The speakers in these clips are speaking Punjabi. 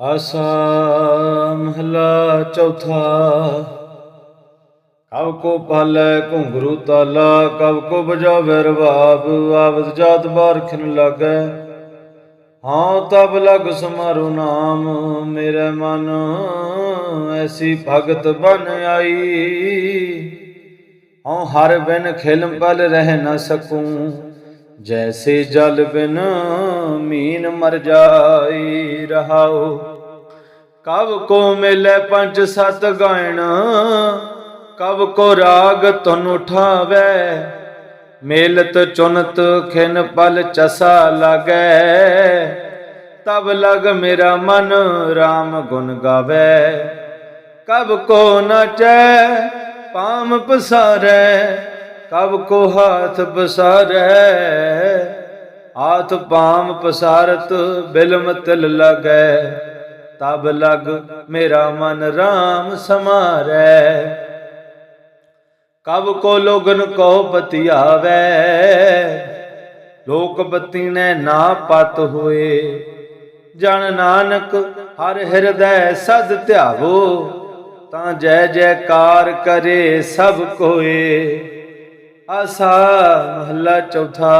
ਆਸਾ ਮਹਲਾ ਚੌਥਾ। ਕਬ ਕੋ ਪਾਲੈ ਘੁੰਗਰੂ ਤਾਲਾ, ਕਬ ਕੋ ਬਜਾਵੇ ਰਬਾਬ ਆਵਤ ਜਾਤ ਬਾਰਖਨ ਲਾਗੈ। ਹਾਂ, ਤਬ ਲਗ ਸਮਾਰੋ ਨਾਮ, ਮੇਰੇ ਮਨ ਐਸੀ ਭਗਤ ਬਨ ਆਈ। ਹਉ ਹਰ ਬਿਨ ਖਿਲਮ ਪਲ ਰਹਿ ਨਾ ਸਕੂੰ। ਜੈਸੇ ਜਲ ਬਿਨ ਮੀਨ ਮਰ ਜਾਈ ਰਹਾਉ ਕਬ ਕੋ ਮਿਲੇ ਪੰਜ ਸਤ ਗਾਇਣ, ਕਬ ਕੋ ਰਾਗ ਤੁਨ ਉਠਾਵੇ। ਮੇਲਤ ਚੁਨਤ ਖਿਨ ਪਲ ਚਸਾ ਲਗੈ। ਤਬ ਲਗ ਮੇਰਾ ਮਨ RAM ਗੁਣ ਗਾਵੇ। ਕਬ ਕੋ ਨਚੈ, ਪਾਮ ਪਸਾਰੈ ਕਬ ਕੋ ਹਾਥ ਪਸਾਰੈ? ਹਾਥ ਪਾਮ ਪਸਾਰਤ, ਬਿਲਮ ਤਿਲ ਲਗੈ। ਤਬ ਲਗ ਮੇਰਾ ਮਨ RAM ਸਮਾਰੈ। ਕਬ ਕੋ ਲੋਗਨ ਕੋ ਬਤਿਆਵੇ? ਲੋਕ ਬਤੀ ਨੇ ਨਾ ਪਤ ਹੋਏ। ਜਨ ਨਾਨਕ ਹਰ ਹਿਰਦੈ ਸਦ ਧਿਆਵੋ। ਤਾਂ ਜੈ ਜੈਕਾਰ ਕਰੇ ਸਭ ਕੋਏ। ਆਸਾ ਮਹੱਲਾ ਚੌਥਾ।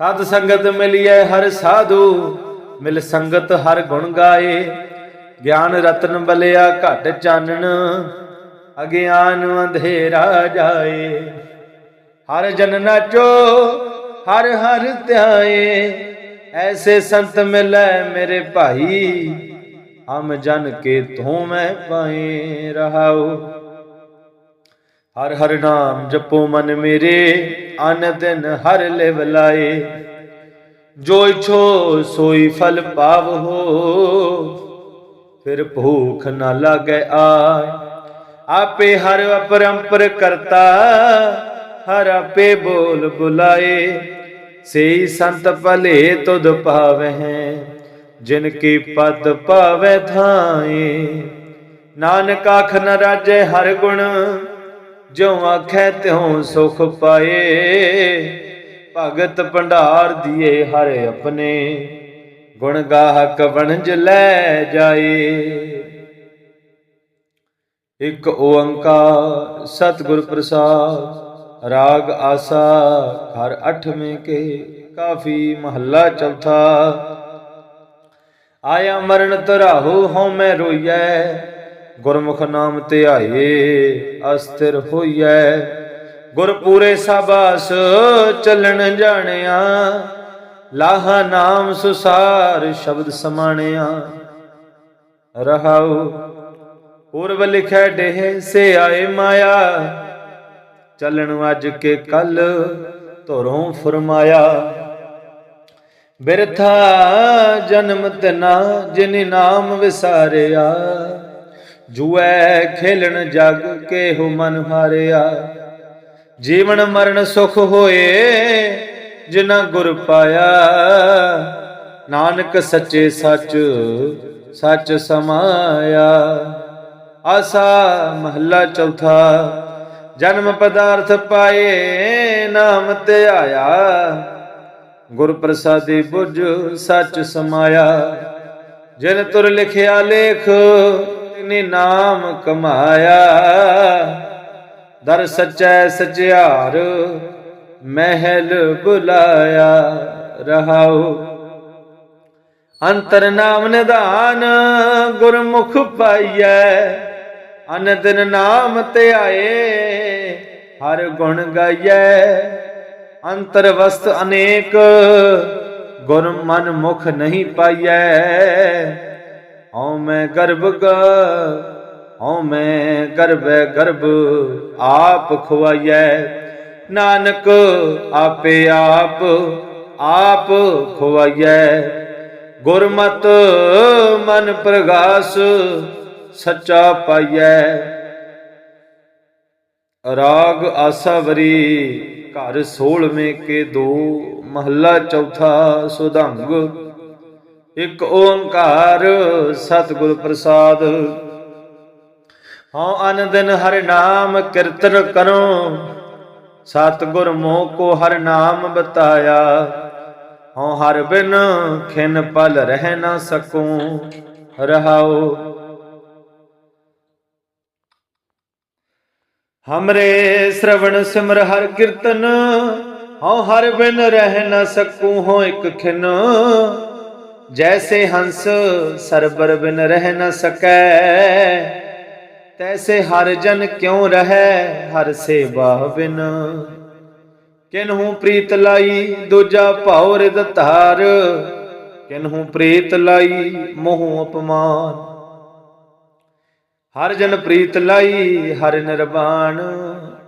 ਸਾਧ ਸੰਗਤ ਮਿਲਿਐ ਹਰ ਸਾਧੂ, ਮਿਲ ਸੰਗਤ ਹਰ ਗੁਣ ਗਾਏ। ਗਿਆਨ ਰਤਨ ਬਲਿਆ ਘਟ ਚਾਨਣ, ਅਗਿਆਨ ਅੰਧੇਰਾ ਜਾਏ। ਹਰ ਜਨ ਨਾਚੋ, ਹਰ ਹਰ ਧਿਆਏ। ਐਸੇ ਸੰਤ ਮਿਲੈ ਮੇਰੇ ਭਾਈ, ਹਮ ਜਨ ਕੇ ਤੂੰ ਮੈਂ ਪਾਏ ਰਹਾਉ ਹਰ ਹਰ ਨਾਮ ਜਪੋ ਮਨ ਮੇਰੇ, ਅਨ ਦਿਨ ਹਰ ਲਿਵ ਲਾਏ। ਜੋ ਇਛੋ ਸੋਈ ਫਲ ਪਾਵ ਹੋ, ਫਿਰ ਭੂਖ ਨਾ ਲਾਗੈ ਆਏ। ਆਪੇ ਹਰ ਅਪਰੰਪਰ ਕਰਤਾ, ਹਰ ਆਪੇ ਬੋਲ ਬੁਲਾਏ। ਸੇਈ ਸੰਤ ਭਲੇ ਤੁਧ ਪਾਵਹਿ ਜਿਨ ਕੀ ਪਦ ਪਾਵੈ ਥਾਏ। ਨਾਨਕ ਆਖ ਨ ਰਾਜੈ ਹਰ ਗੁਣ ਜੋ ਆਖੈ ਤਿਉ ਸੁਖ ਪਾਏ, ਭਗਤ ਭੰਡਾਰ ਦੀਏ ਹਰ ਆਪਣੇ, ਗੁਣ ਗਾਹਕ ਵਣਜ ਲੈ ਜਾਏ। ਇੱਕ ਓੰਕਾਰ ਸਤਿਗੁਰ ਪ੍ਰਸਾਦ, ਰਾਗ ਆਸਾ ਘਰ ਅਠਵੇਂ ਕੇ, ਕਾਫੀ ਮਹੱਲਾ ਚੌਥਾ। ਆਇਆ ਮਰਨ ਤਰਾਹੂ ਹਉ ਮੈਂ ਰੋਈਐ ਗੁਰਮੁਖ ਨਾਮ ਧਿਆਏ, ਅਸਥਿਰ ਹੋਈਐ। ਗੁਰ ਪੂਰੇ ਸਾਬਾਸ ਚੱਲਣ ਜਾਣਿਆ, ਲਾਹਾ ਨਾਮ ਸੁਸਾਰ ਸ਼ਬਦ ਸਮਾਣਿਆ। ਰਹਾਉ, ਪੂਰਬ ਲਿਖੈ ਡੇਹ ਸੇ ਆਏ ਮਾਇਆ, ਚੱਲਣ ਅੱਜ ਕੇ ਕੱਲ ਧਰੋਂ ਫਰਮਾਇਆ। ਬਿਰਥਾ ਜਨਮ ਤਨਾ, ਜਿਨ ਨਾਮ ਵਿਸਾਰਿਆ। ਜੁਐ ਖੇਲਣ ਜਗ ਕੇ ਹੋ ਮਨ ਹਾਰਿਆ। ਜੀਵਨ ਮਰਨ ਸੁਖ ਹੋਏ ਜਿਨਾ ਗੁਰ ਪਾਇਆ। ਨਾਨਕ ਸੱਚੇ ਸੱਚ ਸੱਚ ਸਮਾਇਆ। ਆਸਾ ਮਹੱਲਾ ਚੌਥਾ, ਜਨਮ ਪਦਾਰਥ ਪਾਏ, ਨਾਮ ਧਿਆਇਆ ਗੁਰ ਪ੍ਰਸਾਦੀ ਬੁਝ ਸੱਚ ਸਮਾਇਆ। ਜਿਨ ਤੁਰ ਲਿਖਿਆ ਲੇਖ ਤਿਨੇ ਨਾਮ ਕਮਾਇਆ? ਦਰ ਸਚੈ ਸਚਿਆਰ ਮਹਿਲ ਬੁਲਾਇਆ ਰਹਾਉ। ਅੰਤਰ ਨਾਮ ਨਿਧਾਨ ਗੁਰਮੁਖ ਪਾਈਐ। ਅਨ ਦਿਨ ਨਾਮ ਆਏ, ਹਰ ਗੁਣ ਗਾਈਐ। ਅੰਤਰ ਵਸਤ ਅਨੇਕ ਗੁਰ ਮਨ ਮੁਖ ਨਹੀਂ ਪਾਈਐ। ਹਉ ਮੈਂ ਗਰਭ ਗ ਹਉ ਮੈਂ ਗਰਭੈ ਗਰਭ, ਆਪ ਖਵਾਈਐ ਨਾਨਕ ਆਪੇ ਆਪ ਆਪ ਖਵਾਈਐ ਗੁਰਮਤ ਮਨ ਪ੍ਰਗਾਸ, ਸੱਚਾ ਪਾਈਐ। ਰਾਗ ਆਸਾਵਰੀ ਘਰ 16ਵੇਂ ਕੇ ਦੋ, ਮਹੱਲਾ ਚੌਥਾ ਸੁਧੰਗ। ਇਕ ਓੰਕਾਰ ਸਤਿਗੁਰ ਪ੍ਰਸਾਦ। ਹਉ ਅਨ ਦਿਨ ਹਰਿ ਨਾਮ ਕੀਰਤਨ ਕਰੋ, ਸਤਿਗੁਰ ਮੋਹ ਕੋ ਹਰ ਨਾਮ ਬਤਾਇਆ। ਹਉ ਹਰ ਬਿਨ ਖਿਨ ਪਲ ਰਹਿ ਨਾ ਸਕੂੰ ਰਹਾਓ ਹਮਰੇ ਸ਼ਰਵਣ ਸਿਮਰ ਹਰ ਕੀਰਤਨ, ਹਉ ਹਰ ਬਿਨ ਰਹਿ ਨਾ ਸਕੂੰ ਹੋ ਇਕ ਖਿਨ ਜੈਸੇ ਹੰਸ ਸਰਬਰ ਬਿਨ ਰਹਿ ਨ ਸਕੈ ਤੈਸੇ ਹਰ ਜਨ ਕਿਉ ਰਹੈ ਹਰ ਸੇਵਾ ਬਿਨ ਕਿਨਹੂ ਪ੍ਰੀਤ ਲਾਈ ਦੂਜਾ ਭਾਉ ਰਿਦ ਧਾਰ ਕਿਨਹੂ ਪ੍ਰੀਤ ਲਾਈ ਮੋਹ ਅਪਮਾਨ ਹਰ ਜਨ ਪ੍ਰੀਤ ਲਾਈ ਹਰ ਨਿਰਵਾਣ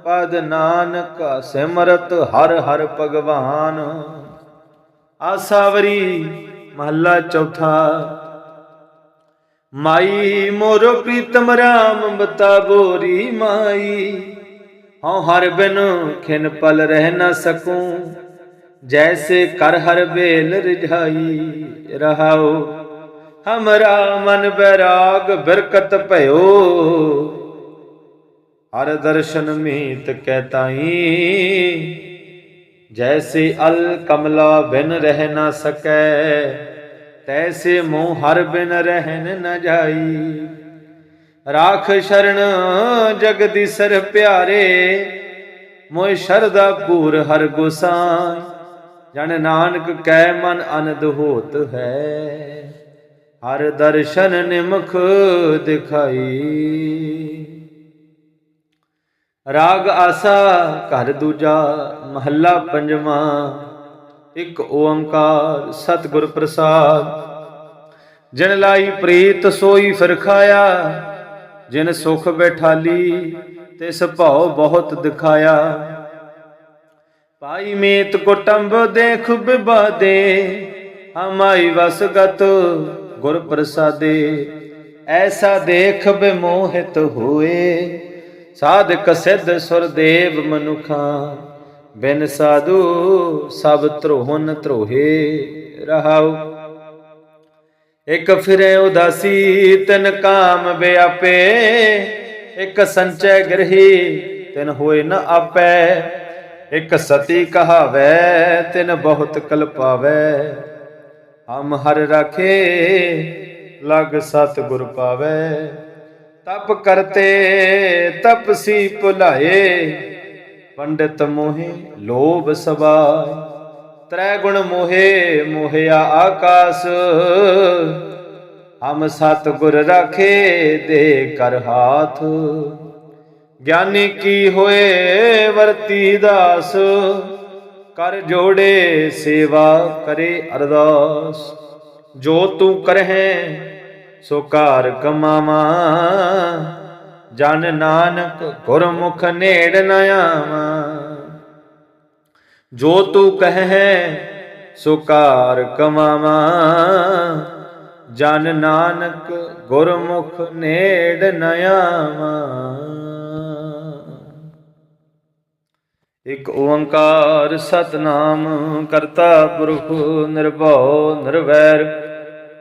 ਪਦ ਨਾਨਕ ਸਿਮਰਤ ਹਰ ਹਰ ਭਗਵਾਨ ਆਸਾਵਰੀ ਮਹੱਲਾ ਚੌਥਾ। ਮਾਈ ਮੋਰੋ ਪ੍ਰੀਤਮ ਰਾਮ ਬਤਾ ਬੋਰੀ ਮਾਈ। ਹਉ ਹਰ ਬਿਨ ਖਿਨ ਪਲ ਰਹਿ ਨਾ ਸਕੂੰ। ਜੈਸੇ ਕਰ ਹਰ ਬੇਲ ਰਿਝਾਈ ਰਹਾਉ ਹਮਰਾ ਮਨ ਬੈਰਾਗ ਬਿਰਕਤ ਭਇਓ। ਹਰ ਦਰਸ਼ਨ ਮੀਤ ਕਹਿ ਤਾਈ। ਜੈਸੇ ਅਲ ਕਮਲਾ ਬਿਨ ਰਹਿ ਨਾ ਸਕੈ। ਤੈਸੇ ਮੋਹ ਹਰ ਬਿਨ ਰਹਿਨ ਨ ਜਾਈ। ਰਾਖ ਸ਼ਰਨ ਜਗਦੀਸਰ ਪਿਆਰੇ ਮੋਇ ਸ਼ਰਦਾ ਪੂਰ ਹਰ ਗੁਸਾਈ। ਜਨ ਨਾਨਕ ਕੈ ਮਨ ਅਨੰਦ ਹੋਤ ਹੈ, ਹਰ ਦਰਸ਼ਨ ਨਿਮਖ ਦਿਖਾਈ। ਰਾਗ ਆਸਾ ਘਰ ਦੂਜਾ, ਮਹੱਲਾ ਪੰਜਵਾਂ। ਇੱਕ ਓੰਕਾਰ ਸਤਿਗੁਰ ਪ੍ਰਸਾਦ। ਜਿਨ ਲਾਈ ਪ੍ਰੀਤ ਸੋਈ ਫਿਰ ਖਾਇਆ, ਜਿਨ ਸੁਖ ਬੈਠਾਲੀ ਤਿਸ ਭਉ ਬਹੁਤ ਦਿਖਾਇਆ। ਪਾਈ ਮੀਤ ਕੁਟੰਬ ਦੇਖ ਬਿਬਾਦੇ, ਹਮਾਈ ਵਸਗਤ ਗੁਰ ਪ੍ਰਸਾਦੇ। ਐਸਾ ਦੇਖ ਬਿਮੋਹਿਤ ਹੋਏ, ਸਾਧਕ ਸਿੱਧ ਸੁਰਦੇਵ ਮਨੁਖਾਂ। ਬਿਨ ਸਾਧੂ ਸਭ ਧਰੋਹਨ ਧਰੋਹੇ ਰਹਾਉ। ਇਕ ਫਿਰੇ ਉਦਾਸੀ, ਤਿਨ ਕਾਮ ਵਿਆਪੇ ਇਕ ਸੰਚੈ ਗ੍ਰਹੀ, ਤਿਨ ਹੋਏ ਨ ਆਪੈ। ਇਕ ਸਤੀ ਕਹਾਵੈ, ਤਿਨ ਬਹੁਤ ਕਲਪਾਵੈ ਹਮ ਹਰ ਰਾਖੇ, ਲਗ ਸਤ ਗੁਰ ਪਾਵੈ। ਤਪ ਕਰਤੇ, ਤਪਸੀ ਭੁਲਾਏ। ਪੰਡਿਤ ਮੋਹਿ ਲੋਭ ਸਬਾਇ ਤ੍ਰੈ ਗੁਣ ਮੋਹੇ, ਮੋਹਿਆ ਆਕਾਸ। ਹਮ ਸਤ ਗੁਰ ਰਾਖੇ ਦੇ ਕਰ ਹਾਥ। ਗਿਆਨੀ ਕੀ ਹੋਏ ਵਰਤੀ ਦਾਸ। ਕਰ ਜੋੜੇ ਸੇਵਾ ਕਰੇ ਅਰਦਾਸ। ਜੋ ਤੂੰ ਕਰਹਿ, ਸੋ ਕਾਰ ਕਮਾਵਾ। ਜਨ ਨਾਨਕ ਗੁਰਮੁਖ ਨੇੜ ਨ ਆਵਾਂ। ਜੋ ਤੂੰ ਕਹੈ ਸੁਕਾਰ ਕਮਾਵਾ। ਜਨ ਨਾਨਕ ਗੁਰਮੁਖ ਨੇੜ ਨ ਆਵਾਂ। ਇਕ ਓੰਕਾਰ ਸਤਨਾਮ ਕਰਤਾ ਪੁਰਖ ਨਿਰਭਉ ਨਿਰਵੈਰ।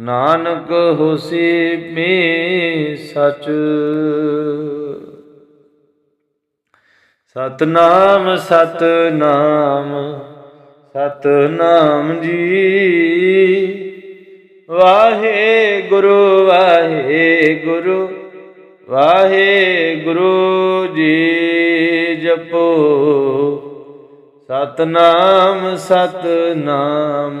ਨਾਨਕ ਹੋਸੀ ਮੇ ਸਚ। ਸਤਨਾਮ ਸਤਨਾਮ ਸਤਨਾਮ ਜੀ। ਵਾਹਿਗੁਰੂ ਵਾਹਿਗੁਰੂ ਵਾਹਿਗੁਰੂ ਜੀ ਜਪੋ। ਸਤਨਾਮ ਸਤਨਾਮ।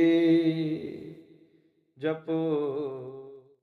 ਜਪੋ